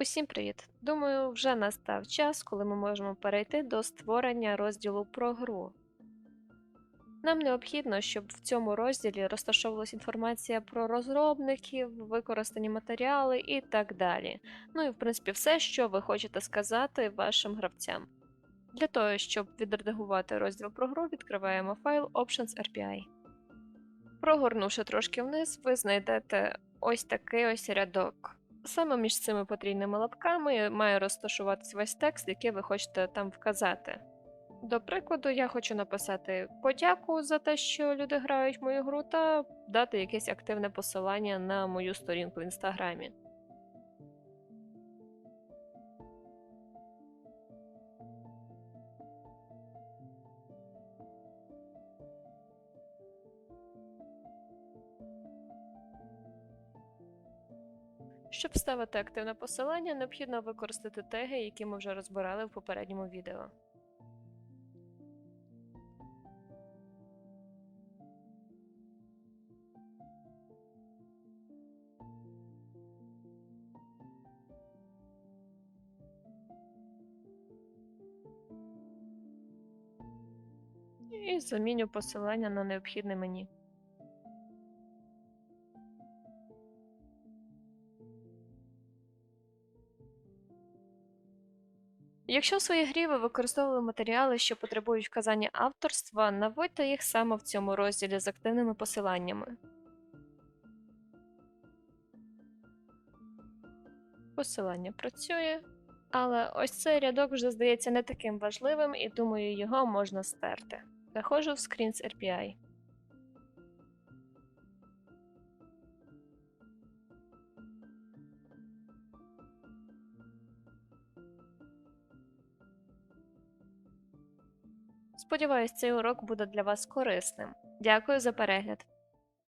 Усім привіт! Думаю, вже настав час, коли ми можемо перейти до створення розділу про гру. Нам необхідно, щоб в цьому розділі розташовувалася інформація про розробників, використані матеріали і так далі. Ну і в принципі все, що ви хочете сказати вашим гравцям. Для того, щоб відредагувати розділ про гру, відкриваємо файл Options RPI. Прогорнувши трошки вниз, ви знайдете ось такий ось рядок. Саме між цими потрійними лапками має розташуватись весь текст, який ви хочете там вказати. До прикладу, я хочу написати подяку за те, що люди грають в мою гру, та дати якесь активне посилання на мою сторінку в інстаграмі. Щоб вставити активне посилання, необхідно використати теги, які ми вже розбирали в попередньому відео. І заміню посилання на необхідне мені. Якщо в своїй грі ви використовували матеріали, що потребують вказання авторства, наводьте їх саме в цьому розділі з активними посиланнями. Посилання працює, але ось цей рядок вже здається не таким важливим і думаю, його можна стерти. Заходжу в Screens RPI. Сподіваюсь, цей урок буде для вас корисним. Дякую за перегляд.